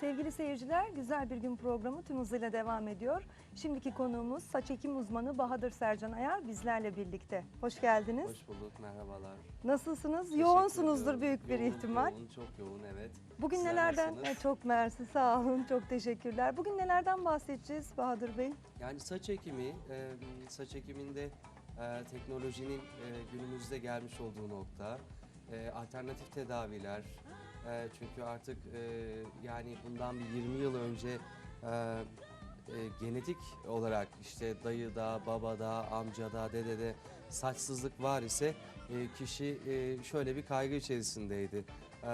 Sevgili seyirciler, Güzel Bir Gün programı tüm hızıyla devam ediyor. Şimdiki konuğumuz saç ekim uzmanı Bahadır Sercan Ayar bizlerle birlikte. Hoş geldiniz. Hoş bulduk, merhabalar. Nasılsınız? Teşekkür Yoğunsunuzdur ediyorum. büyük bir Yoğun, ihtimal. Yoğun, çok yoğun evet. Bugün Sizler nelerden? E, çok mersi, sağ olun, çok teşekkürler. Bugün nelerden bahsedeceğiz Bahadır Bey? Yani saç ekimi, e, saç ekiminde e, teknolojinin e, günümüzde gelmiş olduğu nokta, e, alternatif tedaviler. E, çünkü artık e, yani bundan bir 20 yıl önce e, e, genetik olarak işte dayıda, babada, amcada, dedede saçsızlık var ise e, kişi e, şöyle bir kaygı içerisindeydi. E,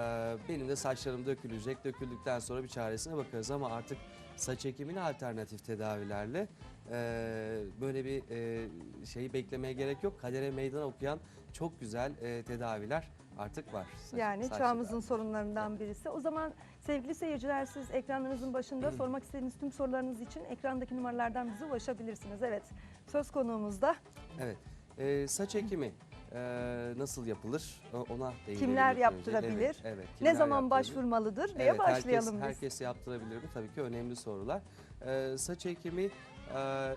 benim de saçlarım dökülecek, döküldükten sonra bir çaresine bakarız ama artık saç ekimini alternatif tedavilerle e, böyle bir e, şeyi beklemeye gerek yok. Kadere meydan okuyan çok güzel e, tedaviler artık var. saç- Yani saç çağımızın tedavisi. sorunlarından birisi. O zaman sevgili seyirciler siz ekranlarınızın başında sormak istediğiniz tüm sorularınız için ekrandaki numaralardan bize ulaşabilirsiniz. Evet, söz konuğumuzda Evet. E, saç ekimi e, nasıl yapılır? Ona değinelim. Kimler yaptırabilir? Evet, evet. ne Kimler zaman yaptırabilir? başvurmalıdır diye Evet, başlayalım herkes, biz. Herkes yaptırabilir mi? Tabii ki önemli sorular. Ee, saç ekimi e,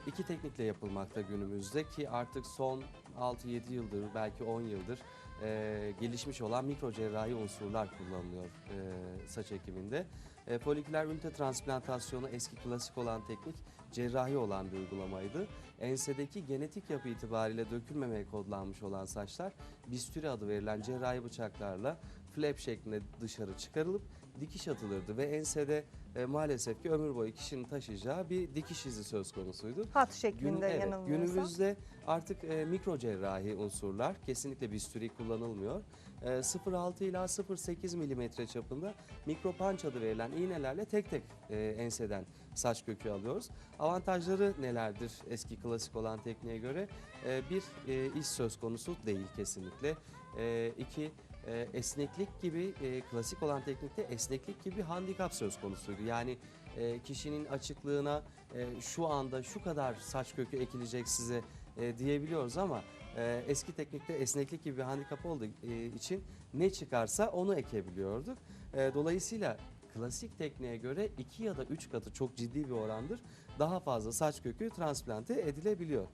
iki teknikle yapılmakta günümüzde ki artık son 6-7 yıldır belki 10 yıldır e, gelişmiş olan mikro cerrahi unsurlar kullanılıyor e, saç ekiminde. E, foliküler ünite transplantasyonu eski klasik olan teknik cerrahi olan bir uygulamaydı. Ensedeki genetik yapı itibariyle dökülmemeye kodlanmış olan saçlar bistüri adı verilen cerrahi bıçaklarla flap şeklinde dışarı çıkarılıp dikiş atılırdı ve ensede e, maalesef ki ömür boyu kişinin taşıyacağı bir dikiş izi söz konusuydu. Hat şeklinde Gün- evet, yanılmıyorsam. günümüzde artık e, mikro cerrahi unsurlar kesinlikle bistüri kullanılmıyor. E, 0.6 ila 0.8 milimetre çapında mikropanç adı verilen iğnelerle tek tek e, enseden saç kökü alıyoruz. Avantajları nelerdir eski klasik olan tekniğe göre? E, bir e, iş söz konusu değil kesinlikle. E, iki e, esneklik gibi e, klasik olan teknikte esneklik gibi handikap söz konusuydu. Yani e, kişinin açıklığına e, şu anda şu kadar saç kökü ekilecek size e, diyebiliyoruz ama e, eski teknikte esneklik gibi bir handikap olduğu e, için ne çıkarsa onu ekebiliyorduk. E, dolayısıyla klasik tekniğe göre 2 ya da 3 katı çok ciddi bir orandır. Daha fazla saç kökü transplante edilebiliyor.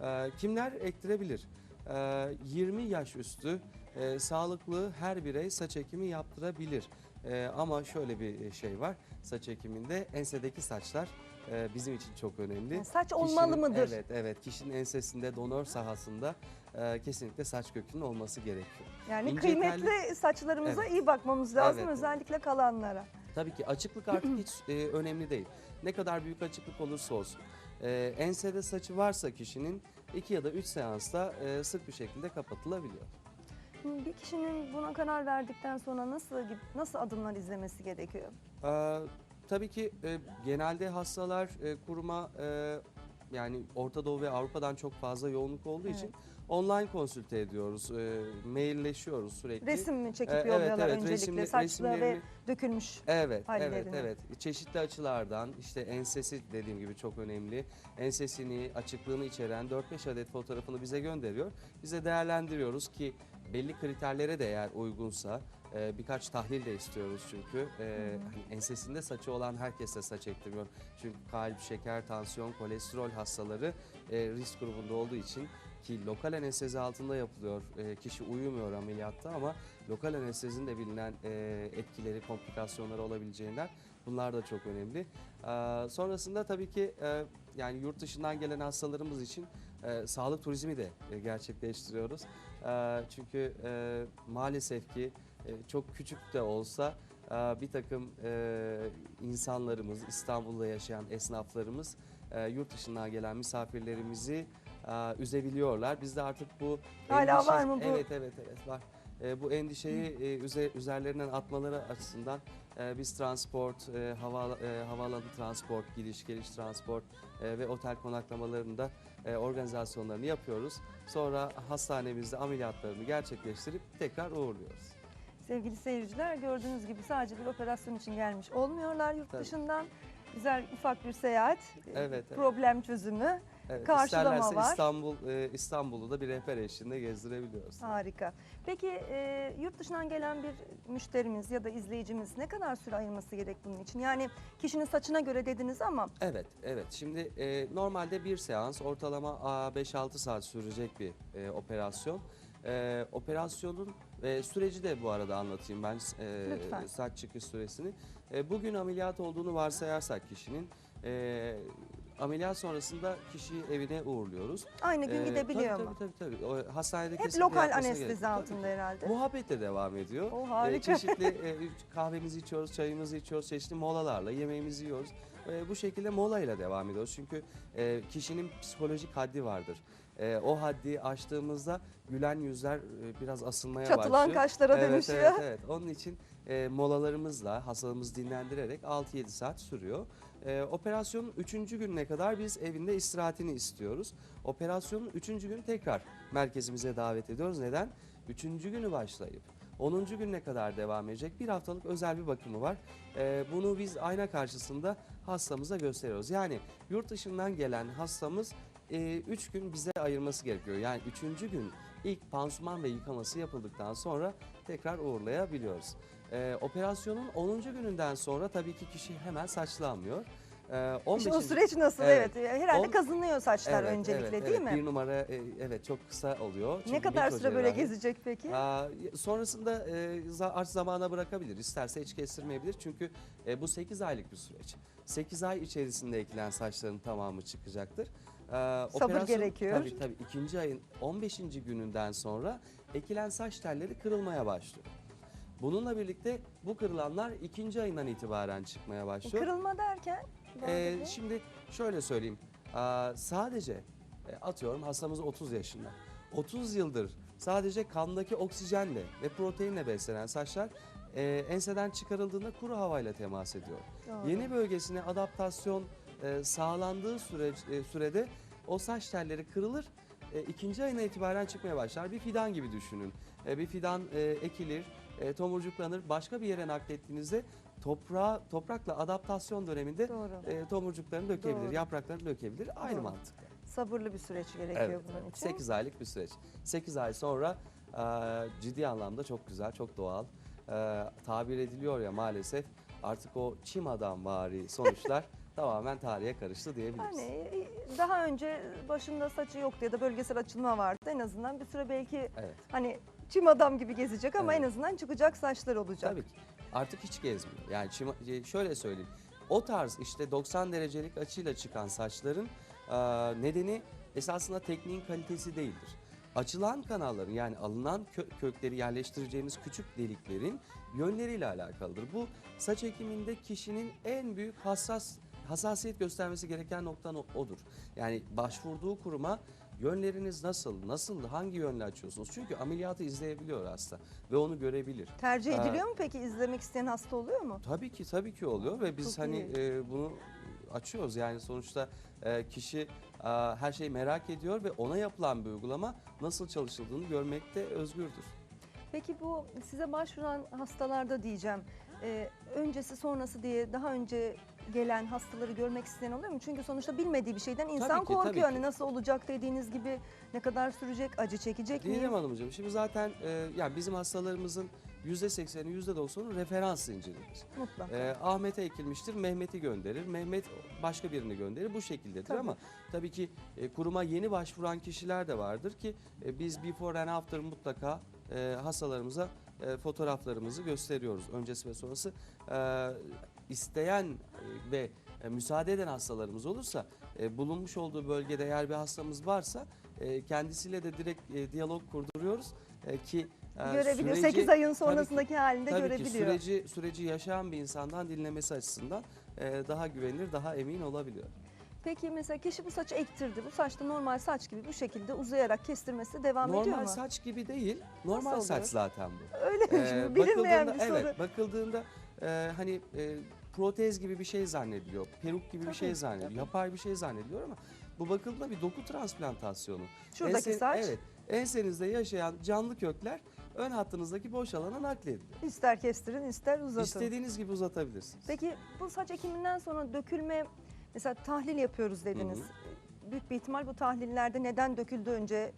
E, kimler ektirebilir? E, 20 yaş üstü e, sağlıklı her birey saç ekimi yaptırabilir. E, ama şöyle bir şey var. Saç ekiminde ensedeki saçlar e, bizim için çok önemli. Yani saç olmalı Kişinin- mıdır? Evet, evet. Kişinin ensesinde donör sahasında e, kesinlikle saç kökünün olması gerekiyor. Yani İnce kıymetli telli- saçlarımıza Evet. iyi bakmamız lazım Evet, evet. özellikle kalanlara. Tabii ki açıklık artık hiç e, önemli değil. Ne kadar büyük açıklık olursa olsun. E, ensede saçı varsa kişinin 2 ya da 3 seansta e, sık bir şekilde kapatılabiliyor. Bir kişinin buna karar verdikten sonra nasıl nasıl adımlar izlemesi gerekiyor? Ee, tabii ki e, genelde hastalar e, kuruma e, yani Orta Doğu ve Avrupa'dan çok fazla yoğunluk olduğu için Evet. online konsülte ediyoruz. E, mailleşiyoruz sürekli. Resim mi çekip Ee, evet, yolluyorlar evet, öncelikle resimli- saçlı ve dökülmüş. Evet, evet, evet. Çeşitli açılardan işte ensesi dediğim gibi çok önemli. Ensesini, açıklığını içeren 4-5 adet fotoğrafını bize gönderiyor. Bize değerlendiriyoruz ki belli kriterlere de eğer uygunsa e, birkaç tahlil de istiyoruz çünkü. E, hani ensesinde saçı olan herkes de saç ektirmiyor. Çünkü kalp, şeker, tansiyon, kolesterol hastaları e, risk grubunda olduğu için ki lokal anestezi altında yapılıyor. E, kişi uyumuyor ameliyatta ama lokal anestezinin de bilinen e, etkileri, komplikasyonları olabileceğinden bunlar da çok önemli. E, sonrasında tabii ki e, yani yurt dışından gelen hastalarımız için e, sağlık turizmi de e, gerçekleştiriyoruz. E, çünkü e, maalesef ki e, çok küçük de olsa e, bir takım e, insanlarımız, İstanbul'da yaşayan esnaflarımız e, yurt dışından gelen misafirlerimizi e, üzebiliyorlar. Biz de artık bu Hala var mı bu? Evet evet evet var. E, bu endişeyi e, üze- üzerlerinden atmaları açısından e, biz transport, e, hava, e, havaalanı transport, gidiş geliş transport e, ve otel konaklamalarında e, organizasyonlarını yapıyoruz. Sonra hastanemizde ameliyatlarını gerçekleştirip tekrar uğurluyoruz. Sevgili seyirciler gördüğünüz gibi sadece bir operasyon için gelmiş olmuyorlar yurt Tabii. dışından. Güzel ufak bir seyahat, e, Evet, evet. problem çözümü Evet, Karşılama isterlerse var. İstanbul e, İstanbul'u da bir rehber eşliğinde gezdirebiliyoruz. Harika. Peki e, yurt dışından gelen bir müşterimiz ya da izleyicimiz ne kadar süre ayırması gerek bunun için? Yani kişinin saçına göre dediniz ama Evet, evet. Şimdi e, normalde bir seans ortalama a, 5-6 saat sürecek bir e, operasyon. E, operasyonun e, süreci de bu arada anlatayım ben e, Lütfen. saç çıkış süresini. E, bugün ameliyat olduğunu varsayarsak kişinin e, ameliyat sonrasında kişiyi evine uğurluyoruz. aynı gün E, gidebiliyor tabii, mu? Tabii tabii tabii. O, hastanede Hep kesinlikle lokal anestezi. Tabii altında ki. herhalde. Muhabbet de devam ediyor. O Ee, harika. çeşitli e, kahvemizi içiyoruz, çayımızı içiyoruz, çeşitli molalarla yemeğimizi yiyoruz. E, bu şekilde molayla devam ediyoruz. Çünkü e, kişinin psikolojik haddi vardır. E, o haddi aştığımızda gülen yüzler e, biraz asılmaya Çatılan başlıyor. kaşlara evet, dönüşüyor. Evet, evet. Onun için e, molalarımızla hastalığımızı dinlendirerek 6-7 saat sürüyor. E, operasyonun 3. gününe kadar biz evinde istirahatini istiyoruz. Operasyonun 3. günü tekrar merkezimize davet ediyoruz. Neden? 3. günü başlayıp 10. gününe kadar devam edecek bir haftalık özel bir bakımı var. E, bunu biz ayna karşısında hastamıza gösteriyoruz. Yani yurt dışından gelen hastamız 3 gün bize ayırması gerekiyor. Yani 3. gün ilk pansuman ve yıkaması yapıldıktan sonra tekrar uğurlayabiliyoruz. Ee, operasyonun 10. gününden sonra tabii ki kişi hemen saçlanmıyor. Ee, 15. İşte o süreç nasıl? Evet. Evet. Herhalde On- kazınıyor saçlar Evet, öncelikle evet, değil evet. mi? Bir numara e, evet çok kısa oluyor. ne Çünkü kadar mikro süre böyle cerrahi. gezecek peki? Aa, sonrasında e, za- zamana bırakabilir. İsterse hiç kestirmeyebilir. Çünkü e, bu 8 aylık bir süreç. 8 ay içerisinde ekilen saçların tamamı çıkacaktır. Ee, operasyon- gerekiyor. Tabii tabii. ikinci ayın 15. gününden sonra ekilen saç telleri kırılmaya başlıyor. Bununla birlikte bu kırılanlar ikinci ayından itibaren çıkmaya başlıyor. Kırılma derken? Ee, şimdi şöyle söyleyeyim. Aa, sadece e, atıyorum hastamız 30 yaşında. 30 yıldır sadece kandaki oksijenle ve proteinle beslenen saçlar e, enseden çıkarıldığında kuru havayla temas ediyor. Doğru. Yeni bölgesine adaptasyon e, sağlandığı süreç, e, sürede o saç telleri kırılır. E, ikinci ayına itibaren çıkmaya başlar. Bir fidan gibi düşünün. E, bir fidan e, ekilir, e, tomurcuklanır. Başka bir yere naklettiğinizde toprağa, toprakla adaptasyon döneminde Doğru. e, tomurcuklarını dökebilir, Doğru. yapraklarını dökebilir. Aynı Doğru. mantıkla. Sabırlı bir süreç gerekiyor Evet, bunun için. 8 aylık bir süreç. 8 ay sonra e, ciddi anlamda çok güzel, çok doğal. E, tabir ediliyor ya maalesef artık o çim adam vari sonuçlar tamamen tarihe karıştı diyebiliriz. Hani e, daha önce başında saçı yoktu ya da bölgesel açılma vardı. En azından bir süre belki Evet. hani çim adam gibi gezecek ama en azından çıkacak saçlar olacak. Tabii ki. Artık hiç gezmiyor. Yani çima- e, şöyle söyleyeyim. O tarz işte 90 derecelik açıyla çıkan saçların e, nedeni esasında tekniğin kalitesi değildir. Açılan kanalların yani alınan kö- kökleri yerleştireceğimiz küçük deliklerin yönleriyle alakalıdır. Bu saç ekiminde kişinin en büyük hassas hassasiyet göstermesi gereken nokta no- odur. Yani başvurduğu kuruma yönleriniz nasıl, nasıl, hangi yönle açıyorsunuz? Çünkü ameliyatı izleyebiliyor hasta ve onu görebilir. Tercih Aa, ediliyor mu peki? İzlemek isteyen hasta oluyor mu? Tabii ki tabii ki oluyor ve biz Çok hani iyi. e, bunu açıyoruz yani sonuçta e, kişi e, her şeyi merak ediyor ve ona yapılan bir uygulama nasıl çalışıldığını görmekte özgürdür. Peki bu size başvuran hastalarda diyeceğim. e, öncesi sonrası diye daha önce gelen hastaları görmek isteyen oluyor mu? Çünkü sonuçta bilmediği bir şeyden insan Tabii ki, tabii korkuyor. ki. Hani nasıl olacak dediğiniz gibi ne kadar sürecek, acı çekecek miyim? Didem Hanımcığım şimdi zaten e, yani bizim hastalarımızın %80'i %90'ı referans zinciridir. Mutlaka. E, Ahmet'e ekilmiştir, Mehmet'i gönderir. Mehmet başka birini gönderir. Bu şekildedir Tabii. ama tabii ki e, kuruma yeni başvuran kişiler de vardır ki e, biz before and after mutlaka e, hastalarımıza e, fotoğraflarımızı gösteriyoruz. Öncesi ve sonrası e, isteyen e, ve e, müsaade eden hastalarımız olursa e, bulunmuş olduğu bölgede eğer bir hastamız varsa kendisiyle de direkt diyalog kurduruyoruz ki Görebiliyor. süreci- 8 ayın tabii ki- sonrasındaki halinde Tabii ki görebiliyor. süreci süreci yaşayan bir insandan dinlemesi açısından daha güvenilir, daha emin olabiliyor. Peki mesela kişi bu saçı ektirdi. Bu saç da normal saç gibi bu şekilde uzayarak kestirmesi devam ediyor normal mu? saç gibi değil, normal Nasıl saç oluyor? zaten bu. Öyle mi? Ee, bilinmeyen bir soru. Evet, bakıldığında e, hani e, protez gibi bir şey zannediliyor, peruk gibi Tabii, bir şey zannediliyor, tabii. yapay bir şey zannediliyor ama bu bakıldığında bir doku transplantasyonu. Şuradaki saç Evet, ensenizde yaşayan canlı kökler ön hattınızdaki boş alana naklediliyor. ister kestirin ister uzatın. İstediğiniz gibi uzatabilirsiniz. Peki bu saç ekiminden sonra dökülme mesela tahlil yapıyoruz dediniz. Büyük bir ihtimal bu tahlillerde neden döküldü önce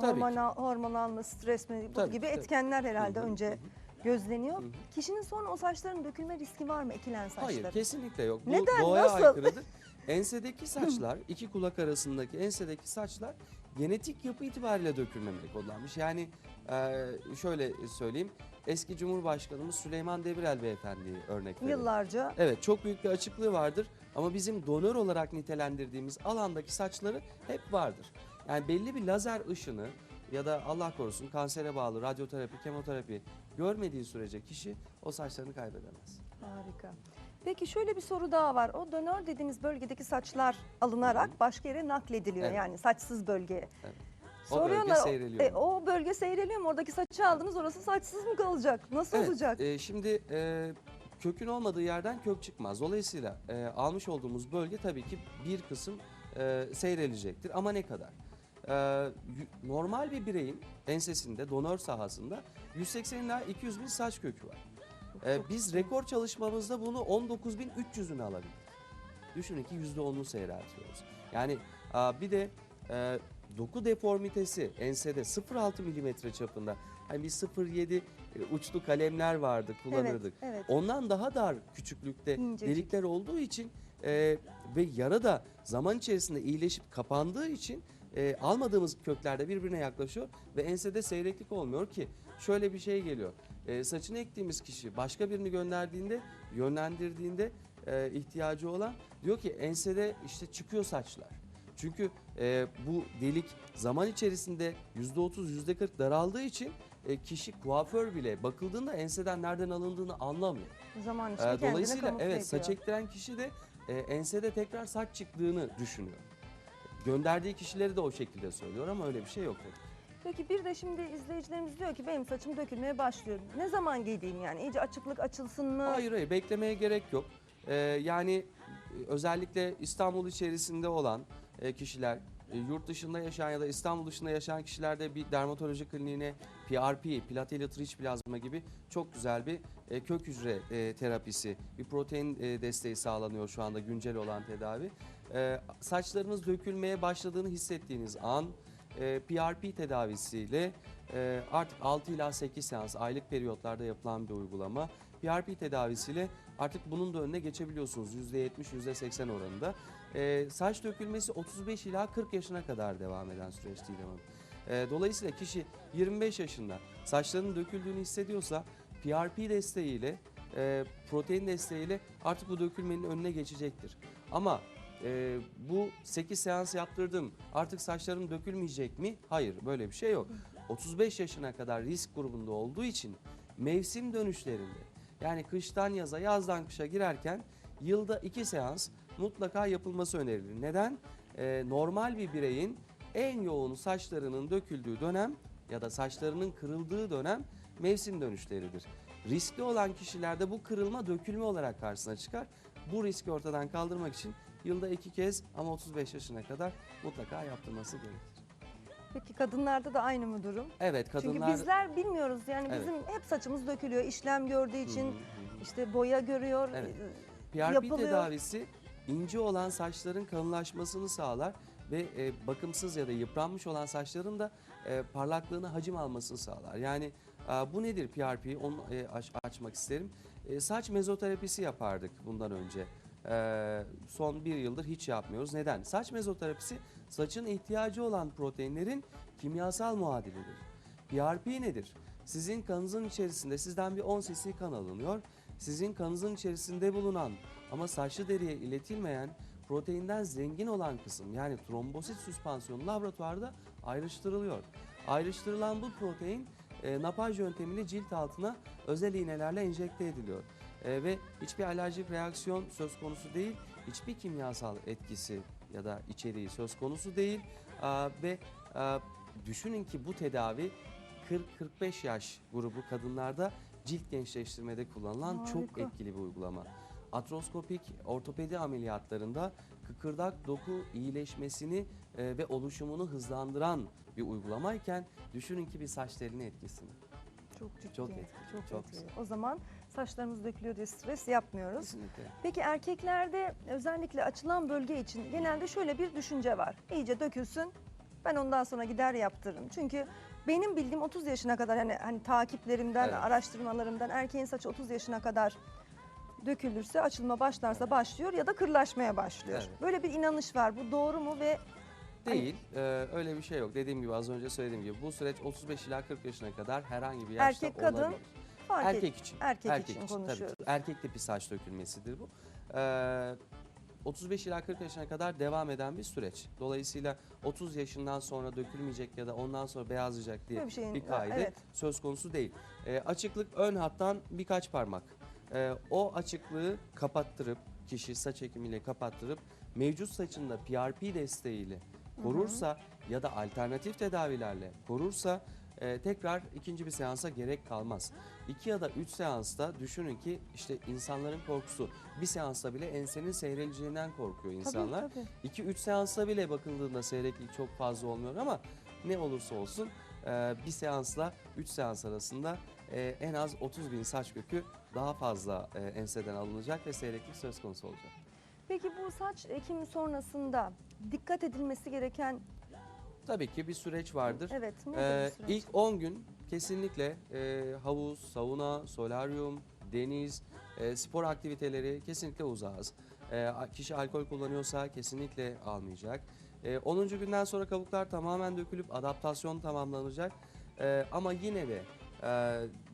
Tabii hormonal, hormonal mı, stres mi bu Tabii gibi tabii. etkenler herhalde Hı hı, önce hı hı. Gözleniyor. Kişinin sonra o saçların dökülme riski var mı ekilen saçların? Hayır kesinlikle yok. Bu Neden, doğaya nasıl? aykırıdır. Ensedeki saçlar, iki kulak arasındaki ensedeki saçlar genetik yapı itibariyle dökülmemeli kodlanmış. Yani e, şöyle söyleyeyim. Eski Cumhurbaşkanımız Süleyman Demirel Beyefendi'yi örnek verelim. Yıllarca Evet çok büyük bir açıklığı vardır ama bizim donör olarak nitelendirdiğimiz alandaki saçları hep vardır. Yani belli bir lazer ışını ya da Allah korusun kansere bağlı radyoterapi, kemoterapi görmediği sürece kişi o saçlarını kaybedemez. Harika. Peki şöyle bir soru daha var. O donör dediğiniz bölgedeki saçlar alınarak başka yere naklediliyor. Evet. Yani saçsız bölgeye. Evet. O bölge seyreliyor. e, o bölge seyreliyor mu? Oradaki saçı aldınız orası saçsız mı kalacak? Nasıl Evet, olacak? e, şimdi e, kökün olmadığı yerden kök çıkmaz. Dolayısıyla e, almış olduğumuz bölge tabii ki bir kısım e, seyrelecektir. Ama ne kadar? E, normal bir bireyin ensesinde, donör sahasında 180 ila 200 bin saç kökü var. E, biz rekor çalışmamızda bunu 19.300'ünü alabildik. Düşünün ki %10'unu seyreltiyoruz. Yani a, bir de e, doku deformitesi ensede 0.6 milimetre çapında. Hani bir 0.7 e, uçlu kalemler vardı kullanırdık. Evet, evet. Ondan daha dar küçüklükte İncecik. delikler olduğu için e, ve yara da zaman içerisinde iyileşip kapandığı için e, almadığımız köklerde birbirine yaklaşıyor ve ensede seyreklik olmuyor ki şöyle bir şey geliyor. E, saçını ektiğimiz kişi başka birini gönderdiğinde, yönlendirdiğinde e, ihtiyacı olan diyor ki ensede işte çıkıyor saçlar. Çünkü e, bu delik zaman içerisinde %30, %40 daraldığı için e, kişi kuaför bile bakıldığında enseden nereden alındığını anlamıyor. Zaman içinde kendini Dolayısıyla evet saç ektiren kişi de e, ensede tekrar saç çıktığını düşünüyor. Gönderdiği kişileri de o şekilde söylüyor ama öyle bir şey yok. Peki bir de şimdi izleyicilerimiz diyor ki benim saçım dökülmeye başlıyor. Ne zaman giyeyim yani? İyice açıklık açılsın mı? Hayır hayır beklemeye gerek yok. Ee, yani e, özellikle İstanbul içerisinde olan e, kişiler, e, yurt dışında yaşayan ya da İstanbul dışında yaşayan kişilerde bir dermatoloji kliniğine PRP, platelet rich plazma gibi çok güzel bir e, kök hücre e, terapisi, bir protein e, desteği sağlanıyor şu anda güncel olan tedavi. E, saçlarınız dökülmeye başladığını hissettiğiniz an e, PRP tedavisiyle e, artık 6 ila 8 seans aylık periyotlarda yapılan bir uygulama. PRP tedavisiyle artık bunun da önüne geçebiliyorsunuz %70, %80 oranında. E, saç dökülmesi 35 ila 40 yaşına kadar devam eden süreç değil ama. E, dolayısıyla kişi 25 yaşında saçlarının döküldüğünü hissediyorsa PRP desteğiyle, e, protein desteğiyle artık bu dökülmenin önüne geçecektir. Ama e, bu 8 seans yaptırdım artık saçlarım dökülmeyecek mi? Hayır böyle bir şey yok. 35 yaşına kadar risk grubunda olduğu için mevsim dönüşlerinde yani kıştan yaza yazdan kışa girerken yılda 2 seans mutlaka yapılması önerilir. Neden? E, normal bir bireyin en yoğun saçlarının döküldüğü dönem ya da saçlarının kırıldığı dönem mevsim dönüşleridir. Riskli olan kişilerde bu kırılma dökülme olarak karşısına çıkar. Bu riski ortadan kaldırmak için yılda iki kez ama 35 yaşına kadar mutlaka yaptırması gerekir. Peki kadınlarda da aynı mı durum? Evet kadınlar... Çünkü bizler bilmiyoruz yani Evet. bizim hep saçımız dökülüyor. işlem gördüğü için işte boya görüyor. Evet. e, PRP yapılıyor. tedavisi ince olan saçların kalınlaşmasını sağlar ve e, bakımsız ya da yıpranmış olan saçların da e, parlaklığını hacim almasını sağlar. Yani e, bu nedir PRP? Onu e, aç- açmak isterim. E, saç mezoterapisi yapardık bundan önce. E, son bir yıldır hiç yapmıyoruz. Neden? Saç mezoterapisi saçın ihtiyacı olan proteinlerin kimyasal muadilidir. PRP nedir? Sizin kanınızın içerisinde sizden bir 10 cc kan alınıyor. Sizin kanınızın içerisinde bulunan ama saçlı deriye iletilmeyen proteinden zengin olan kısım yani trombosit süspansiyonu laboratuvarda ayrıştırılıyor. Ayrıştırılan bu protein e, napaj yöntemiyle cilt altına özel iğnelerle enjekte ediliyor. E, ve hiçbir alerjik reaksiyon söz konusu değil, hiçbir kimyasal etkisi ya da içeriği söz konusu değil. Aa, ve aa, düşünün ki bu tedavi 40-45 yaş grubu kadınlarda cilt gençleştirmede kullanılan çok Harika. etkili bir uygulama. Atroskopik ortopedi ameliyatlarında kıkırdak doku iyileşmesini e, ve oluşumunu hızlandıran bir uygulamayken düşünün ki bir saç teline etkisini. Çok ciddi. Çok etkili, Çok, çok etkili. O zaman saçlarımız dökülüyor diye stres yapmıyoruz. Kesinlikle. Peki erkeklerde özellikle açılan bölge için genelde şöyle bir düşünce var. İyice dökülsün ben ondan sonra gider yaptırırım. Çünkü benim bildiğim 30 yaşına kadar yani hani takiplerimden, Evet. araştırmalarımdan erkeğin saçı 30 yaşına kadar dökülürse, açılma başlarsa başlıyor ya da kırlaşmaya başlıyor. Evet. Böyle bir inanış var. Bu doğru mu ve Değil, e, öyle bir şey yok. Dediğim gibi az önce söylediğim gibi bu süreç 35 ila 40 yaşına kadar herhangi bir yaşta Erkek, kadın olabilir. Fark et- Erkek için. erkek için tabii konuşuyoruz. ki. Erkekte bir saç dökülmesidir bu. Ee, 35 ila 40 yaşına kadar devam eden bir süreç. Dolayısıyla 30 yaşından sonra dökülmeyecek ya da ondan sonra beyazlayacak diye bir şeyin- bir kaide evet. söz konusu değil. Ee, açıklık ön hattan birkaç parmak. Ee, o açıklığı kapattırıp kişi saç ekimiyle kapattırıp mevcut saçında PRP desteğiyle korursa ya da alternatif tedavilerle korursa e, tekrar ikinci bir seansa gerek kalmaz. İki ya da üç seansta düşünün ki işte insanların korkusu bir seansta bile ensenin seyreleceğinden korkuyor insanlar. Tabii, tabii. 2-3 seansta bile bakıldığında seyreklik çok fazla olmuyor ama ne olursa olsun e, bir seansla 3 seans arasında e, en az 30 bin saç kökü daha fazla e, enseden alınacak ve seyreklik söz konusu olacak. Peki bu saç ekimi sonrasında dikkat edilmesi gereken Tabii ki bir süreç vardır. evet Ee, süreç? ilk 10 gün kesinlikle e, havuz, sauna, solaryum, deniz, e, spor aktiviteleri kesinlikle uzağız. E, kişi alkol kullanıyorsa kesinlikle almayacak. E, 10. günden sonra kabuklar tamamen dökülüp adaptasyon tamamlanacak. E, ama yine de e,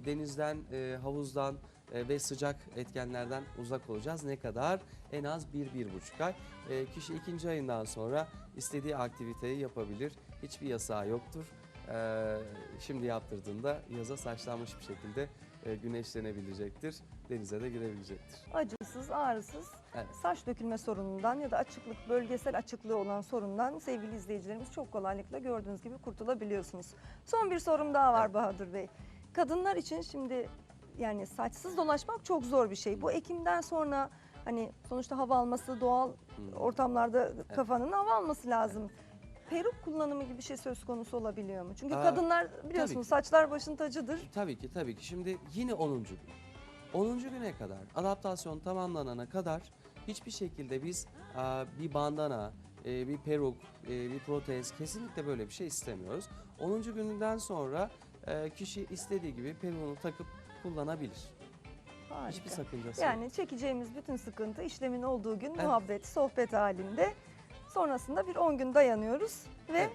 denizden, e, havuzdan ve sıcak etkenlerden uzak olacağız. Ne kadar? En az 1-1,5 ay. E, kişi ikinci ayından sonra istediği aktiviteyi yapabilir. Hiçbir yasağı yoktur. Ee, şimdi yaptırdığında yaza saçlanmış bir şekilde e, güneşlenebilecektir. Denize de girebilecektir. acısız, ağrısız Evet. saç dökülme sorunundan ya da açıklık, bölgesel açıklığı olan sorundan sevgili izleyicilerimiz çok kolaylıkla gördüğünüz gibi kurtulabiliyorsunuz. Son bir sorum daha var Evet. Bahadır Bey. Kadınlar için şimdi yani saçsız dolaşmak çok zor bir şey. Bu ekimden sonra hani sonuçta hava alması doğal ortamlarda kafanın hava alması lazım. Peruk kullanımı gibi bir şey söz konusu olabiliyor mu? Çünkü Aa, kadınlar biliyorsunuz ki. saçlar başın tacıdır. Tabii ki tabii ki. Şimdi yine 10. gün. 10. güne kadar adaptasyon tamamlanana kadar hiçbir şekilde biz aa, bir bandana, e, bir peruk, e, bir protez kesinlikle böyle bir şey istemiyoruz. 10. gününden sonra e, kişi istediği gibi peruğunu takıp kullanabilir. Harika. Hiçbir sakıncası yok. Yani çekeceğimiz bütün sıkıntı işlemin olduğu gün Evet. muhabbet, sohbet halinde. Sonrasında bir 10 gün dayanıyoruz ve Evet.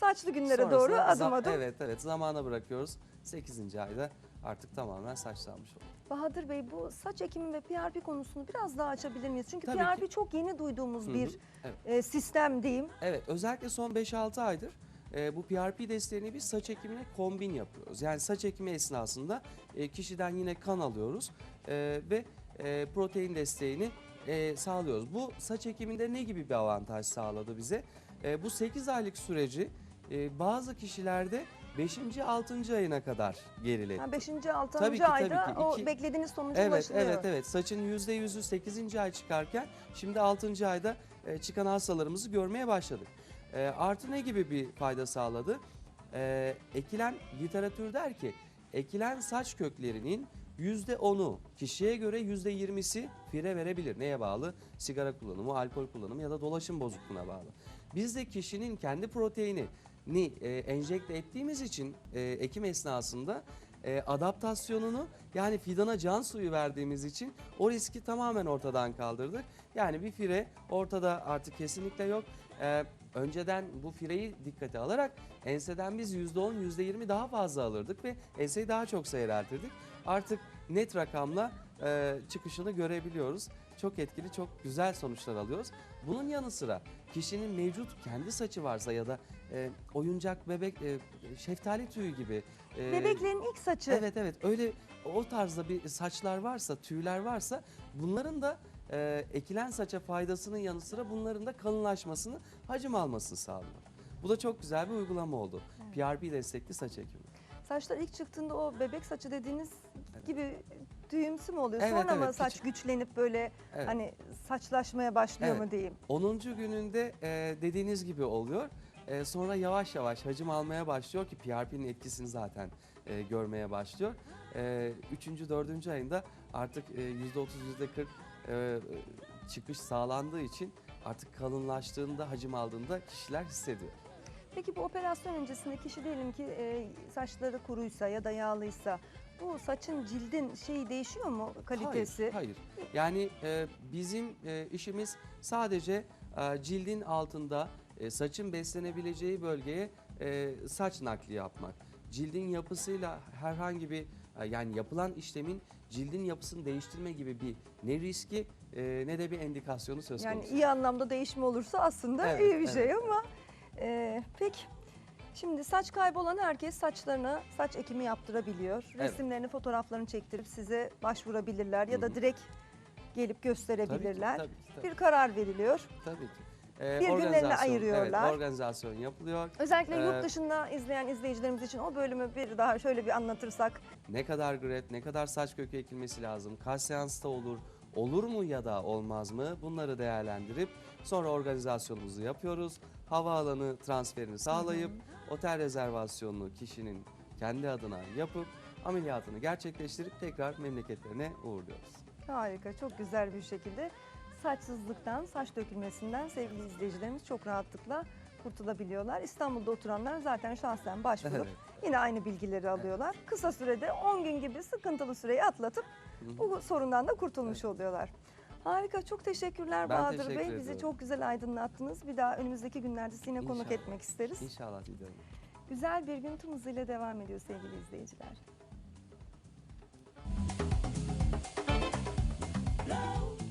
saçlı günlere Sonrasında doğru adım zam- adım. Evet evet zamana bırakıyoruz. 8. ayda artık tamamen saçlanmış oluyor. Bahadır Bey bu saç ekimi ve PRP konusunu biraz daha açabilir miyiz? Çünkü Tabii PRP çok yeni duyduğumuz Hı hı, bir evet. e, sistem diyeyim. Evet özellikle son 5-6 aydır e, bu PRP desteğini biz saç ekimine kombin yapıyoruz. Yani saç ekimi esnasında e, kişiden yine kan alıyoruz e, ve e, protein desteğini e, sağlıyoruz. Bu saç ekiminde ne gibi bir avantaj sağladı bize? E, bu 8 aylık süreci e, bazı kişilerde 5. 6. ayına kadar geriledi. Yani 5. 6. Tabii ki, tabii ayda ki. o İki- beklediğiniz sonuca Evet, ulaşılıyor. evet, evet. Saçın %100'ü 8. ay çıkarken şimdi 6. ayda e, çıkan hastalarımızı görmeye başladık. E, artı ne gibi bir fayda sağladı? E, ekilen literatür der ki ekilen saç köklerinin %10'u kişiye göre %20'si fire verebilir. Neye bağlı? Sigara kullanımı, alkol kullanımı ya da dolaşım bozukluğuna bağlı. Biz de kişinin kendi proteini ni e, enjekte ettiğimiz için e, ekim esnasında e, adaptasyonunu yani fidana can suyu verdiğimiz için o riski tamamen ortadan kaldırdık. Yani bir fire ortada artık kesinlikle yok. E, önceden bu fireyi dikkate alarak enseden biz %10, %20 daha fazla alırdık ve enseyi daha çok seyreltirdik. Artık net rakamla e, çıkışını görebiliyoruz. Çok etkili, çok güzel sonuçlar alıyoruz. Bunun yanı sıra kişinin mevcut kendi saçı varsa ya da e, oyuncak bebek, e, şeftali tüyü gibi. e, Bebeklerin ilk saçı. Evet evet öyle o tarzda bir saçlar varsa, tüyler varsa bunların da e, ekilen saça faydasının yanı sıra bunların da kalınlaşmasını, hacim almasını sağlıyor. Bu da çok güzel bir uygulama oldu. PRP destekli saç ekimi. Saçlar ilk çıktığında o bebek saçı dediğiniz Evet. gibi düğümsü mü oluyor? Evet, Sonra mı evet, saç küçük. güçlenip böyle Evet. hani saçlaşmaya başlıyor Evet. mu diyeyim? 10. gününde e, dediğiniz gibi oluyor. E, sonra yavaş yavaş hacim almaya başlıyor ki PRP'nin etkisini zaten e, görmeye başlıyor. E, üçüncü, dördüncü ayında artık e, %30, %40 e, çıkış sağlandığı için artık kalınlaştığında, hacim aldığında kişiler hissediyor. Peki bu operasyon öncesinde kişi diyelim ki e, saçları kuruysa ya da yağlıysa bu saçın cildin şeyi değişiyor mu kalitesi? Hayır, hayır. Yani e, bizim e, işimiz sadece e, cildin altında e, saçın beslenebileceği bölgeye e, saç nakli yapmak. Cildin yapısıyla herhangi bir yani yapılan işlemin cildin yapısını değiştirme gibi bir ne riski e, ne de bir endikasyonu söz Yani konusu. iyi anlamda değişme olursa aslında Evet, iyi bir evet. şey ama e, peki şimdi saç kaybolan herkes saçlarına saç ekimi yaptırabiliyor. Evet. Resimlerini, fotoğraflarını çektirip size başvurabilirler ya Hı da hı. direkt gelip Tabii ki, gösterebilirler. tabii ki, tabii, Bir karar veriliyor. tabii ki. E, Bir günlerini ayırıyorlar. Evet, organizasyon yapılıyor. Özellikle Ee, yurt dışında izleyen izleyicilerimiz için o bölümü bir daha şöyle bir anlatırsak. Ne kadar gret, ne kadar saç kökü ekilmesi lazım, kaç seansta olur, olur mu ya da olmaz mı bunları değerlendirip sonra organizasyonumuzu yapıyoruz. Havaalanı transferini sağlayıp otel rezervasyonunu kişinin kendi adına yapıp ameliyatını gerçekleştirip tekrar memleketlerine uğurluyoruz. Harika, çok güzel bir şekilde saçsızlıktan, saç dökülmesinden sevgili izleyicilerimiz çok rahatlıkla kurtulabiliyorlar. İstanbul'da oturanlar zaten şahsen başvurup Evet. yine aynı bilgileri alıyorlar. Kısa sürede 10 gün gibi sıkıntılı süreyi atlatıp bu sorundan da kurtulmuş oluyorlar. Harika, çok teşekkürler Ben Bahadır teşekkür Bey. Bizi ediyorum. çok güzel aydınlattınız. Bir daha önümüzdeki günlerde size yine konuk İnşallah. etmek isteriz. İnşallah dilerim. Güzel bir gün tüm hızıyla devam ediyor sevgili izleyiciler. Love